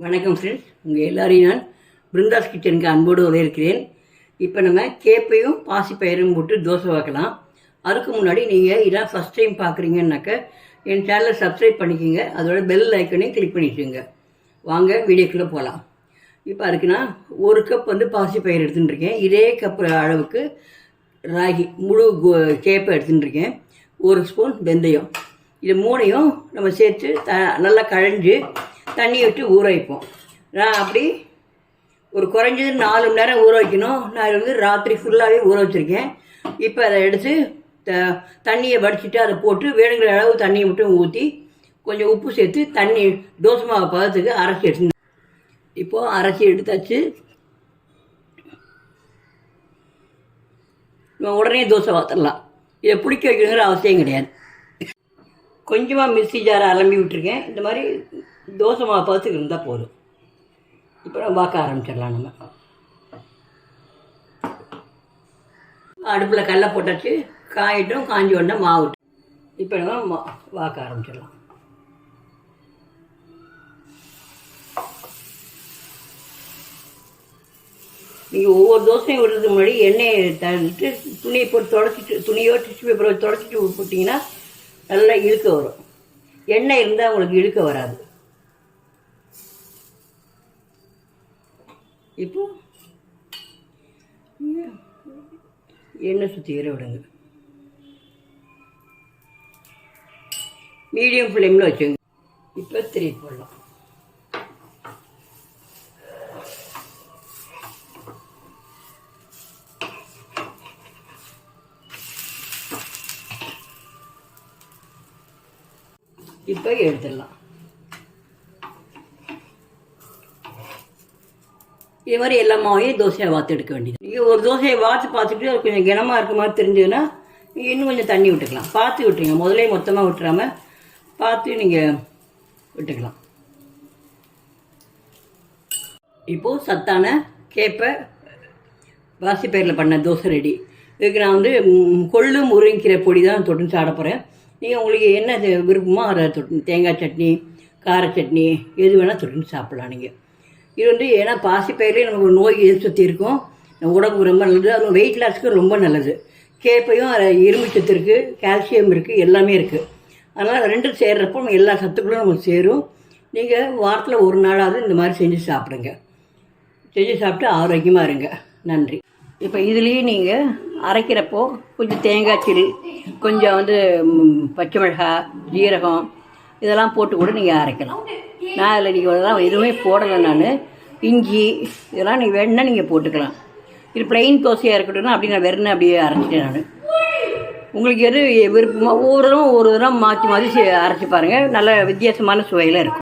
வணக்கம் ஃப்ரெண்ட்ஸ் உங்கள் எல்லாரையும் நான் பிருந்தாஸ் கிச்சனுக்கு அன்போடு வரவேற்கிறேன். இப்போ நம்ம கேப்பையும் பாசிப்பயிரும் போட்டு தோசை வைக்கலாம் அதுக்கு முன்னாடி நீங்கள் இதான் ஃபஸ்ட் டைம் பார்க்குறீங்கன்னாக்க என் சேனலை சப்ஸ்கிரைப் பண்ணிக்கோங்க. அதோட பெல் ஐக்கனையும் கிளிக் பண்ணிக்கோங்க. வாங்க வீடியோக்குள்ளே போகலாம் இப்போ அதுக்குன்னா ஒரு கப் வந்து பாசிப்பயிர் எடுத்துட்டு இருக்கேன் இதே கப் அளவுக்கு ராகி முழு கோ- கேப்பை எடுத்துட்டுருக்கேன். ஒரு ஸ்பூன் வெந்தயம். இது மூணையும் நம்ம சேர்த்து த நல்லா கழஞ்சு தண்ணி விட்டு ஊற வைப்போம். நான் அப்படி ஒரு குறைஞ்சது நாலு மணி நேரம் ஊற வைக்கணும். நான் வந்து ராத்திரி ஃபுல்லாகவே ஊற வச்சுருக்கேன். இப்போ அதை எடுத்து த தண்ணியை வடிச்சிட்டு அதை போட்டு வேணுங்கிற அளவு தண்ணியை மட்டும் ஊற்றி கொஞ்சம் உப்பு சேர்த்து தண்ணி தோசை மாவு பதத்துக்கு அரைச்சி எடுத்து இப்போது அரைச்சி எடுத்தாச்சு. உடனே தோசை வாத்தரலாம் இதை பிடிக்க வைக்கணுங்கிற அவசியம் கிடையாது. கொஞ்சமாக மிக்ஸி ஜாரை அலம்பி விட்டுருக்கேன் இந்த மாதிரி தோசை மாவு பதத்துக்கு இருந்தால் போதும். இப்போ நம்ம பார்க்க ஆரம்பிச்சிடலாம் நம்ம. அடுப்பில் கடலை போட்டாச்சு. காயிட்டும் காஞ்சி உடனே மாவு இப்போ நம்ம மா- வாக்க ஆரம்பிச்சிடலாம். நீங்கள் ஒவ்வொரு தோசையும் விடுறதுக்கு முன்னாடி எண்ணெயை தள்ளிட்டு துணியை போட்டு தொடச்சிட்டு துணியோ டிஷ்யூ பேப்பரோ தொடச்சிட்டு போட்டிங்கன்னா நல்லா இழுக்க வரும். எண்ணெய் இருந்தால் உங்களுக்கு இழுக்க வராது. இப்போ எண்ணெய் சுற்றிக்கிற விடுங்க. மீடியம் ஃப்ளேமில் வச்சுங்க. இப்போ திருப்பி போடலாம். இப்போ எடுத்துடலாம். இது மாதிரி எல்லா மாவையும் தோசையை வாத்து எடுக்க வேண்டியது. நீங்கள் ஒரு தோசையை வாத்து பார்த்துட்டு அது கொஞ்சம் கனமாக இருக்க மாதிரி தெரிஞ்சதுன்னா நீங்கள் இன்னும் கொஞ்சம் தண்ணி விட்டுக்கலாம். பார்த்து விட்டுருங்க. முதலே மொத்தமாக விட்டுறாமல் பார்த்து நீங்கள் விட்டுக்கலாம். இப்போது சத்தான கேப்பை பாசிப்பயிரில் பண்ண தோசை ரெடி. இதுக்கு நான் வந்து கொள்ளு முருங்கிற பொடி தான் தொட்டு சாப்பிட போகிறேன் நீங்கள் உங்களுக்கு என்ன விருப்பமோ அதை தொட்டு தேங்காய் சட்னி கார சட்னி எது வேணால் தொட்டு சாப்பிட்லாம் நீங்கள் இது வந்து ஏன்னா பாசிப்பயிலே நமக்கு நோய் எதிர்ப்பு இருக்கும். உடம்புக்கு ரொம்ப நல்லது. அதுவும் வெயிட் லாஸ்க்கு ரொம்ப நல்லது. கேப்பையும் அதில் இரும்பு சத்து இருக்குது கால்சியம் இருக்குது எல்லாமே இருக்குது அதனால் ரெண்டும் சேர்றப்போ எல்லா சத்துக்களும் நமக்கு சேரும். நீங்கள் வாரத்தில் ஒரு நாளாவது இந்த மாதிரி செஞ்சு சாப்பிடுங்க. செஞ்சு சாப்பிட்டு ஆரோக்கியமாக இருங்க. நன்றி. இப்போ இதுலேயே நீங்கள் அரைக்கிறப்போ கொஞ்சம் தேங்காய் சில் கொஞ்சம் வந்து பச்சை மிளகாய் ஜீரகம் இதெல்லாம் போட்டு கூட நீங்கள் அரைக்கலாம். நான் அதில் நீங்கள் இதெல்லாம் எதுவுமே போடலை நான். இஞ்சி இதெல்லாம் நீங்கள் வேணுன்னா நீங்கள் போட்டுக்கலாம். இது பிளெயின் தோசையாக இருக்கட்டும்னா அப்படி நான் வெறும் அப்படியே அரைச்சிட்டேன் நான். உங்களுக்கு எது விருப்பமாக ஒவ்வொரு தரம் ஒவ்வொரு தடவை மாற்றி மாற்றி அரைச்சி பாருங்கள் நல்ல வித்தியாசமான சுவையில் இருக்கும்.